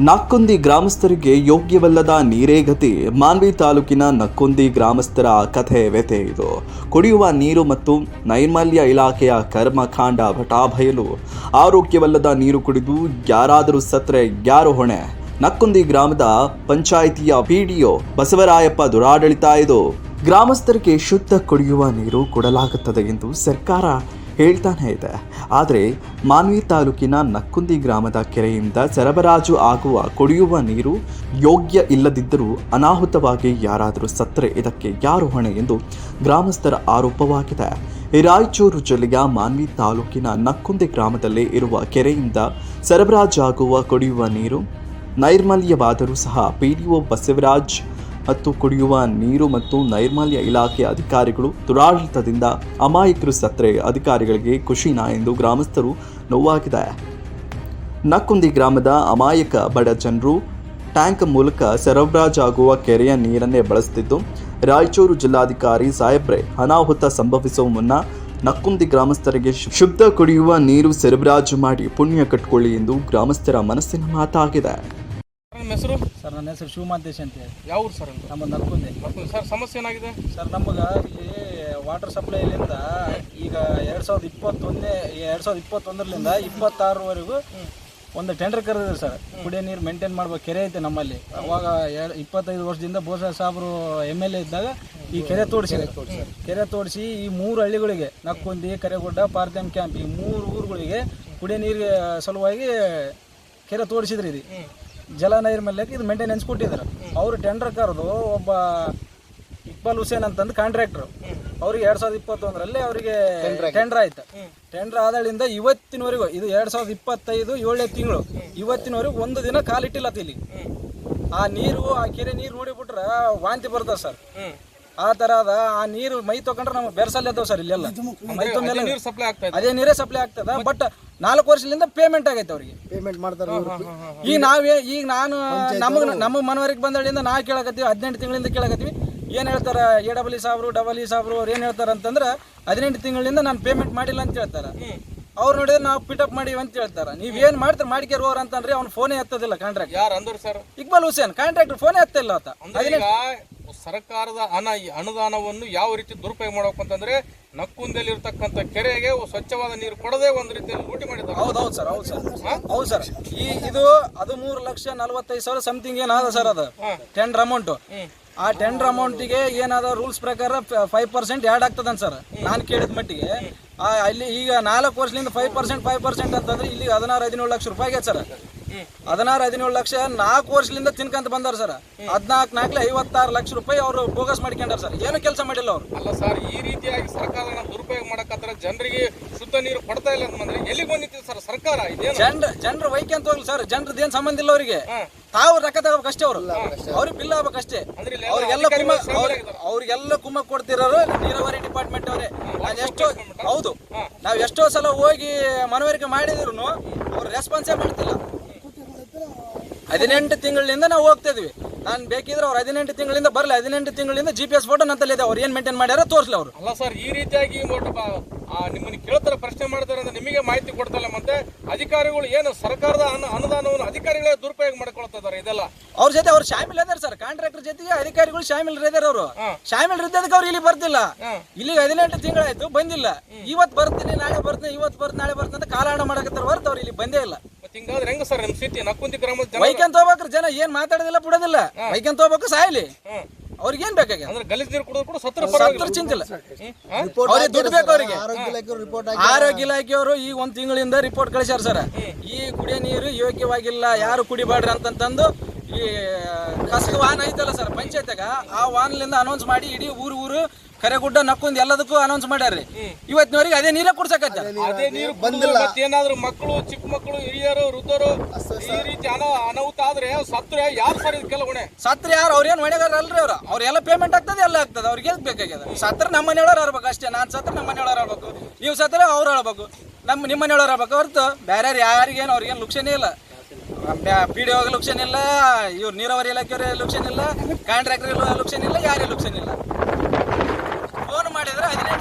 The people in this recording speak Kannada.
ನಕ್ಕೊಂದಿ ಗ್ರಾಮಸ್ಥರಿಗೆ ಯೋಗ್ಯವಲ್ಲದ ನೀರೇ ಗತಿ ಮಾನ್ವಿ ತಾಲೂಕಿನ ನಕ್ಕೊಂದಿ ಗ್ರಾಮಸ್ಥರ ಕಥೆ ವ್ಯಥೆ ಇದು. ಕುಡಿಯುವ ನೀರು ಮತ್ತು ನೈರ್ಮಲ್ಯ ಇಲಾಖೆಯ ಕರ್ಮಕಾಂಡ ಭಟಾಭಯಲು ಆರೋಗ್ಯವಲ್ಲದ ನೀರು ಕುಡಿದು ಯಾರಾದರೂ ಸತ್ರೆ ಯಾರು ಹೊಣೆ? ನಕ್ಕೊಂದಿ ಗ್ರಾಮದ ಪಂಚಾಯಿತಿಯ ಪಿಡಿಒ ಬಸವರಾಯಪ್ಪ ದುರಾಡಳಿತ ಇದು. ಗ್ರಾಮಸ್ಥರಿಗೆ ಶುದ್ಧ ಕುಡಿಯುವ ನೀರು ಕೊಡಲಾಗುತ್ತದೆ ಎಂದು ಸರ್ಕಾರ ಹೇಳ್ತಾನೆ ಇದೆ. ಆದರೆ ಮಾನ್ವಿ ತಾಲೂಕಿನ ನಕ್ಕುಂದಿ ಗ್ರಾಮದ ಕೆರೆಯಿಂದ ಸರಬರಾಜು ಆಗುವ ಕುಡಿಯುವ ನೀರು ಯೋಗ್ಯ ಇಲ್ಲದಿದ್ದರೂ ಅನಾಹುತವಾಗಿ ಯಾರಾದರೂ ಸತ್ತರೆ ಇದಕ್ಕೆ ಯಾರು ಹೊಣೆ ಎಂದು ಗ್ರಾಮಸ್ಥರ ಆರೋಪವಾಗಿದೆ. ರಾಯಚೂರು ಜಿಲ್ಲೆಯ ಮಾನ್ವಿ ತಾಲೂಕಿನ ನಕ್ಕುಂದಿ ಗ್ರಾಮದಲ್ಲಿ ಇರುವ ಕೆರೆಯಿಂದ ಸರಬರಾಜಾಗುವ ಕುಡಿಯುವ ನೀರು ನೈರ್ಮಲ್ಯವಾದರೂ ಸಹ ಪಿಡಿಒ ಬಸವರಾಜ್ ಮತ್ತು ಕುಡಿಯುವ ನೀರು ಮತ್ತು ನೈರ್ಮಲ್ಯ ಇಲಾಖೆ ಅಧಿಕಾರಿಗಳು ದುರಾಡಳಿತದಿಂದ ಅಮಾಯಕರು ಸತ್ರೆ ಅಧಿಕಾರಿಗಳಿಗೆ ಖುಷಿನ ಎಂದು ಗ್ರಾಮಸ್ಥರು ನೋವಾಗಿದೆ. ನಕ್ಕುಂದಿ ಗ್ರಾಮದ ಅಮಾಯಕ ಬಡ ಜನರು ಟ್ಯಾಂಕ್ ಮೂಲಕ ಸರಬರಾಜಾಗುವ ಕೆರೆಯ ನೀರನ್ನೇ ಬಳಸುತ್ತಿದ್ದು, ರಾಯಚೂರು ಜಿಲ್ಲಾಧಿಕಾರಿ ಸಾಹೇಬ್ರೆ, ಅನಾಹುತ ಸಂಭವಿಸುವ ಮುನ್ನ ನಕ್ಕುಂದಿ ಗ್ರಾಮಸ್ಥರಿಗೆ ಶುದ್ಧ ಕುಡಿಯುವ ನೀರು ಸರಬರಾಜು ಮಾಡಿ ಪುಣ್ಯ ಕಟ್ಟಿಕೊಳ್ಳಿ ಎಂದು ಗ್ರಾಮಸ್ಥರ ಮನಸ್ಸಿನ ಮಾತಾಗಿದೆ. ಹೆಸರು? ಸರ್ ನನ್ನ ಹೆಸರು ಶಿವಮಾಂತೇಶ್ ಅಂತ ಹೇಳಿ. ಯಾವ ಊರು ಸರ್ ಅಂತ ನಮ್ಮ ನಲ್ಕುಂದೆ ಸರ್ ಸಮಸ್ಯೆ ಏನಾಗಿದೆ? ಸರ್ ನಮಗೆ ಇಲ್ಲಿ ವಾಟರ್ ಸಪ್ಲೈಲಿಂದ ಈಗ ಎರಡು ಸಾವಿರದ ಇಪ್ಪತ್ತೊಂದೇ ಎರಡು ಸಾವಿರದ ಇಪ್ಪತ್ತೊಂದರಿಂದ ಇಪ್ಪತ್ತಾರವರೆಗೂ ಒಂದು ಟೆಂಡರ್ ಕರೆದಿದೆ ಸರ್. ಕುಡಿಯೋ ನೀರು ಮೇಂಟೈನ್ ಮಾಡ್ಬೇಕು ಕೆರೆ ಐತೆ ನಮ್ಮಲ್ಲಿ. ಅವಾಗ ಎರಡು ಇಪ್ಪತ್ತೈದು ವರ್ಷದಿಂದ ಬೋಸ ಸಾಬ್ರು ಎಂ ಎಲ್ ಎ ಇದ್ದಾಗ ಈ ಕೆರೆ ತೋಡಿಸಿದೆ ಕೆರೆ ತೋಡಿಸಿ ಈ ಮೂರು ಹಳ್ಳಿಗಳಿಗೆ ನಕ್ಕುಂದಿ ಕರೆಗುಡ್ಡ ಪಾರ್ಥಮ್ ಕ್ಯಾಂಪ್ ಈ ಮೂರು ಊರುಗಳಿಗೆ ಕುಡಿಯೋ ನೀರಿಗೆ ಸಲುವಾಗಿ ಕೆರೆ ತೋಡಿಸಿದ್ರಿ ಇದು. ಜಲ ನೈರ್ಮಲ್ಯಕ್ಕೆ ಇದು ಮೇಂಟೆನೆನ್ಸ್ ಕೊಟ್ಟಿದ್ದಾರೆ ಅವರು ಟೆಂಡರ್ ಕರೆದು ಒಬ್ಬ ಇಕ್ಬಾಲ್ ಹುಸೇನ್ ಅಂತಂದು ಕಾಂಟ್ರಾಕ್ಟರ್ ಅವ್ರಿಗೆ ಎರಡ್ ಸಾವಿರದ ಇಪ್ಪತ್ತೊಂದರಲ್ಲಿ ಅವರಿಗೆ ಟೆಂಡರ್ ಆಯ್ತು. ಟೆಂಡರ್ ಆದಳಿಂದ ಇವತ್ತಿನವರೆಗೂ ಇದು ಎರಡ್ ಸಾವಿರದ ಇಪ್ಪತ್ತೈದು ಏಳನೇ ತಿಂಗಳು ಇವತ್ತಿನವರೆಗೂ ಒಂದು ದಿನ ಕಾಲಿಟ್ಟಿಲ್ಲ ಇಲ್ಲಿ ಆ ನೀರು ಆ ಕೆರೆ ನೀರು ನೋಡಿಬಿಟ್ರೆ ವಾಂತಿ ಬರ್ತದೆ ಸರ್. ಆ ತರ ಅದ. ಆ ನೀರು ಮೈ ತಗೊಂಡ್ರೆ ನಮ್ಗೆ ಬೆರ್ಸಲ್ಲಿ ಅದಾವ ಸರ್ ಇಲ್ಲೆಲ್ಲ. ಮೈ ತೊಂದ್ರೆ ನೀರು ಸಪ್ಲೈ ಆಗ್ತಾ ಅದೇ ನೀರೇ ಸಪ್ಲೈ ಆಗ್ತದ. ಬಟ್ ನಾಲ್ಕು ವರ್ಷದಿಂದ ಪೇಮೆಂಟ್ ಆಗೈತೆ ಅವ್ರಿಗೆ. ಪೇಮೆಂಟ್ ಮಾಡ್ತಾರೆ ಈಗ ನಾವೇ ಈಗ ನಾನು ನಮಗ್ ನಮ್ಮ ಮನವರಿಗೆ ಬಂದಳಿಂದ ನಾ ಕೇಳಕತ್ತೀವಿ ಹದಿನೆಂಟು ತಿಂಗಳಿಂದ ಕೇಳಕತ್ತೀವಿ. ಏನ್ ಹೇಳ್ತಾರ ಎ ಡಬಲ್ ಇ ಸಾಬ್ರು ಡಬಲ್ ಇ ಸಾಬ್ರು ಅವ್ರು ಏನ್ ಹೇಳ್ತಾರ ಅಂತಂದ್ರ ಹದಿನೆಂಟು ತಿಂಗಳಿಂದ ನಾನು ಪೇಮೆಂಟ್ ಮಾಡಿಲ್ಲ ಅಂತ ಹೇಳ್ತಾರ. ಅವ್ರು ನೋಡಿದ್ರೆ ನಾವು ಅಪ್ ಮಾಡಿವಿ ಅಂತ ಹೇಳ್ತಾರ. ನೀವ್ ಏನ್ ಮಾಡ್ತಾರೆ ಮಾಡಿಕೆ ಹೋರ್ ಅಂತಂದ್ರೆ ಅವ್ನು ಫೋನೇ ಎತ್ತದಿಲ್ಲ ಕಾಂಟ್ರಾಕ್ಟ್ ಯಾರು ಅಂದ್ರೆ ಸರ್ ಇಕ್ಬಾಲ್ ಹುಸೇನ್ ಕಾಂಟ್ರಾಕ್ಟ್ ಫೋನೇ ಎತ್ತಿಲ್ಲ ಆತ. ಸರ್ಕಾರದ ಹಣ ಈ ಅನುದಾನವನ್ನು ಯಾವ ರೀತಿ ದುರುಪಯೋಗ ಮಾಡಬೇಕು ಅಂತಂದ್ರೆ ನಕ್ಕುಂದಲ್ಲಿ ಇರ್ತಕ್ಕಂಥ ಕೆರೆಗೆ ಸ್ವಚ್ಛವಾದ ನೀರು ಕೊಡದೆ ಒಂದು ರೀತಿಯಲ್ಲಿ ಲೂಟಿ ಮಾಡಿದ್ದಾರೆ. ಹೌದು ಹೌದು ಸರ್ ಹೌದು ಸರ್. ಹೌದು ಸರ್. ಈ ಇದು ಹದಿಮೂರು ಮೂರು ಲಕ್ಷ ನಲವತ್ತೈದು ಸಾವಿರ ಸಮಥಿಂಗ್ ಏನಾದ ಸರ್ ಅದು? ಟೆಂಡರ್ ಅಮೌಂಟ್ ಆ ಟೆಂಡರ್ ಅಮೌಂಟಿಗೆ ಏನಾದ ರೂಲ್ಸ್ ಪ್ರಕಾರ ಫೈವ್ ಪರ್ಸೆಂಟ್ ಆ್ಯಡ್ ಆಗ್ತದಂತ ಸರ್? ನಾನು ಕೇಳಿದ ಮಟ್ಟಿಗೆ. ಅಲ್ಲಿ ಈಗ ನಾಲ್ಕು ವರ್ಷದಿಂದ ಫೈವ್ ಪರ್ಸೆಂಟ್ ಫೈವ್ ಪರ್ಸೆಂಟ್ ಅಂತಂದ್ರೆ ಇಲ್ಲಿ ಹದಿನಾರು ಹದಿನೇಳು ಲಕ್ಷ ರೂಪಾಯಿಗೆ ಸರ್. ಹದಿನಾರು ಹದಿನೇಳು ಲಕ್ಷ ನಾಲ್ಕು ವರ್ಷದಿಂದ ತಿನ್ಕಂತ ಬಂದಾರ ಸರ್. ಹದಿನಾಲ್ಕು ನಾಲ್ಕು ಐವತ್ತಾರು ಲಕ್ಷ ರೂಪಾಯಿ ಅವರು ಬೋಗಸ್ ಮಾಡ್ಕೊಂಡಾರ ಸರ್. ಏನು ಕೆಲಸ ಮಾಡಿಲ್ಲ ಅವರು. ಅಲ್ಲ ಸರ್ ಈ ರೀತಿಯಾಗಿ ಸರ್ಕಾರ ದುರುಪಯೋಗ ಮಾಡಕತ್ತರ ಜನರಿಗೆ ಶುದ್ಧ ನೀರು ಕೊಡ್ತಾ ಇಲ್ಲ ಅಂತಂದ್ರೆ ಎಲ್ಲಿ ಬಂದಿತ್ತು ಸರ್ ಸರ್ಕಾರ? ಇದೇನು? ಜನರ ಜನರು ವೈಕ್ಯಂತ ಹೋಗ್ಲಿ ಸರ್. ಜನರದ್ದು ಏನ್ ಸಂಬಂಧ ಇಲ್ಲ ಅವರಿಗೆ. ತಾವು ರೊಕ್ಕ ತಗೋಬೇಕು ಅಷ್ಟೇ ಅವರು ಅವ್ರಿಗೆ ಬಿಲ್ ಆಗ್ಬೇಕು ಅಷ್ಟೇ ಅಂದ್ರೆ ಇಲ್ಲಿ ಅವ್ರಿಗೆಲ್ಲ ಕುಮ್ಮ ಅವ್ರಿಗೆಲ್ಲ ಕುಮ್ಮ ಕೊಡ್ತಿರೋರು ನೀರಾವರಿ ಡಿಪಾರ್ಟ್ಮೆಂಟ್ ಅವರೇ. ನಾನು ಎಷ್ಟೋ ಹೌದು. ನಾವು ಎಷ್ಟೋ ಸಲ ಹೋಗಿ ಮನವರಿಕೆ ಮಾಡಿದ್ರು ಅವ್ರು ರೆಸ್ಪಾನ್ಸೇ ಮಾಡ್ತಿಲ್ಲ. ಹದಿನೆಂಟು ತಿಂಗಳಿಂದ ನಾವು ಹೋಗ್ತಾ ಇದ್ವಿ. ನಾನು ಬೇಕಿದ್ರೆ ಅವ್ರು ಹದಿನೆಂಟು ತಿಂಗಳಿಂದ ಬರಲಿ ಹದಿನೆಂಟು ತಿಂಗಳಿಂದ ಜಿ ಪಿ ಎಸ್ ಫೋಟೋ ಇದೆ ಅವ್ರು ಏನು ಮೇಂಟೈನ್ ಮಾಡ್ಯಾರ ತೋರಿಸ್ಲಿ ಅವರು. ಅಲ್ಲ ಸರ್ ಈ ರೀತಿಯಾಗಿ ನಿಮ್ಮನ್ನು ಬ- ಆ, ನಿಮ್ಮನ್ನ ಕೇಳ್ತಾರೆ ಪ್ರಶ್ನೆ ಮಾಡ್ತಾರೆ ಅಂದ್ರೆ ನಿಮಗೆ ಮಾಹಿತಿ ಕೊಡ್ತಲ್ಲ ಮತ್ತೆ ಅಧಿಕಾರಿಗಳು ಏನು ಸರ್ಕಾರದ ಅನು- ಅನುದಾನವನ್ನು ಅಧಿಕಾರಿಗಳೇ ದುರುಪಯೋಗ ಮಾಡ್ಕೊಳ್ತಾ ಇದೆಲ್ಲ? ಅವ್ರ ಜೊತೆ ಅವ್ರು ಶಾಮಿಲ್ ಇದಾರೆ ಸರ್ ಕಾಂಟ್ರಾಕ್ಟರ್ ಜೊತೆಗೆ ಅಧಿಕಾರಿಗಳು ಶಾಮಿಲ್ ಇದಾರೆ ಅವರು. ಶಾಮಿಲ್ ಇದ್ದದಕ್ಕೆ ಅವ್ರು ಇಲ್ಲಿ ಬರ್ತಿಲ್ಲ. ಇಲ್ಲಿಗೆ ಹದಿನೆಂಟು ತಿಂಗಳಾಯ್ತು ಬಂದಿಲ್ಲ. ಇವತ್ತು ಬರ್ತೀನಿ ನಾಳೆ ಬರ್ತೀನಿ ಇವತ್ತು ಬರ್ತೀನಿ ನಾಳೆ ಬರ್ತೀನಿ ಅಂತ ಕಾಲಹರಣ ಮಾಡಕತ್ತಾರ ಹೊರತು ಅವ್ರು ಇಲ್ಲಿ ಬಂದೇ ಇಲ್ಲ. ಹಿಂಗಾದ್ರೆ ಹೆಂಗ ಸರ್ ನಿಮ್ ಸ್ಥಿತಿ ನಕ್ಕುಂದಿ ಗ್ರಾಮದ ಜನ ವೈಕಂತ ಹೋಗ್ಬೇಕ್ರಿ ಜನ ಏನ್ ಮಾತಾಡೋದಿಲ್ಲ ಬಿಡೋದಿಲ್ಲ. ವೈಕಂತ ಹೋಗ್ಬೇಕು ಸಾಯ್ಲಿ. ಅವ್ರಿಗೇನ್ ಬೇಕಾಗ್ಯದ? ಅಂದ್ರೆ ಗಲೀಜ್ ನೀರು ಕುಡಿದ್ರು ಕೂಡ ಸತ್ರ ಸತ್ರ ಚಿಂತಿಲ್ಲ. ಅವ್ರಿಗೆ ದುಡ್ಡು ಬೇಕು ಅವರಿಗೆ. ಆರೋಗ್ಯ ಇಲಾಖೆ ರಿಪೋರ್ಟ್ ಆರೋಗ್ಯ ಇಲಾಖೆಯವರು ಈ ಒಂದ್ ತಿಂಗಳಿಂದ ರಿಪೋರ್ಟ್ ಕಳಿಸ್ಯಾರ ಸರ್. ಈ ಕುಡಿಯೋ ನೀರು ಯೋಗ್ಯವಾಗಿಲ್ಲ ಯಾರು ಕುಡಿಬಾಡ್ರಿ ಅಂತಂತಂದು ಈ ಕಸದ ವಾಹನ ಐತಲ್ಲ ಸರ್ ಪಂಚಾಯತ್ಯಾಗ ಆ ವಾಹನದಿಂದ ಅನೌನ್ಸ್ ಮಾಡಿ ಇಡೀ ಊರು ಊರು ಕರೆಗುಡ್ಡ ನಕ್ಕೊಂದ್ ಎಲ್ಲದಕ್ಕೂ ಅನೌನ್ಸ್ ಮಾಡ್ಯಾರ್ರಿ. ಇವತ್ತಿನವರೆಗೆ ಅದೇ ನೀರೇ ಕುಡ್ಸಕತ್ತ ಅದೇ ನೀರು ಬಂದಿಲ್ಲ. ಮತ್ತೇನಾದ್ರೂ ಮಕ್ಕಳು ಚಿಕ್ಕ ಮಕ್ಕಳು ಹಿರಿಯರು ವೃದ್ಧರು ಈ ರೀತಿ ಅನ ಅನಾಹುತ ಆದ್ರೆ ಸತ್ರೆ ಯಾರು ಸರ್ ಇದಕ್ಕೆಲ್ಲ ಹೊಣೆ ಸತ್ರ ಯಾರು ಅವ್ರೇನ್ ಹೊಣೆಗಾರ ಅಲ್ರಿ ಅವ್ರ? ಅವ್ರೆಲ್ಲ ಪೇಮೆಂಟ್ ಆಗ್ತದೆ ಎಲ್ಲ ಆಗ್ತದೆ. ಅವ್ರಿಗೆ ಎದಕ್ ಬೇಕಾಗ್ಯದ? ಸತ್ರ ನಮ್ಮ ಮನೆಯೊಳಗೆ ಇರ್ಬೇಕು ಅಷ್ಟೇ. ನಾನ್ ಸತ್ರ ನಮ್ಮ ಮನೆಯೊಳಗೆ ಹೇಳ್ಬೇಕು ನೀವು ಸತ್ರ ಅವ್ರು ಹೇಳ್ಬೇಕು ನಮ್ಮ ನಿಮ್ಮ ಮನೆಯೊಳಗೆ ಹೇಳ್ಬೇಕು ಹೊರತು ಬೇರೆ ಯಾರಿಗೇನು ಅವ್ರಿಗೇನು ಲುಕ್ಷನೇ ಇಲ್ಲ. ಪಿ ಡಿ ಲುಕ್ಷನ್ ಇಲ್ಲ, ಇವ್ರು ನೀರಾವರಿ ಇಲಾಖೆಯವ್ರ ಲುಕ್ಷನ್ ಇಲ್ಲ, ಕಾಂಟ್ರಾಕ್ಟರ್ ಲುಕ್ಷನ್ ಇಲ್ಲ, ಯಾರೇ ಲುಕ್ಷನ್ ಇಲ್ಲ. ಫೋನ್ ಮಾಡಿದ್ರೆ ಹದಿನೆಂಟು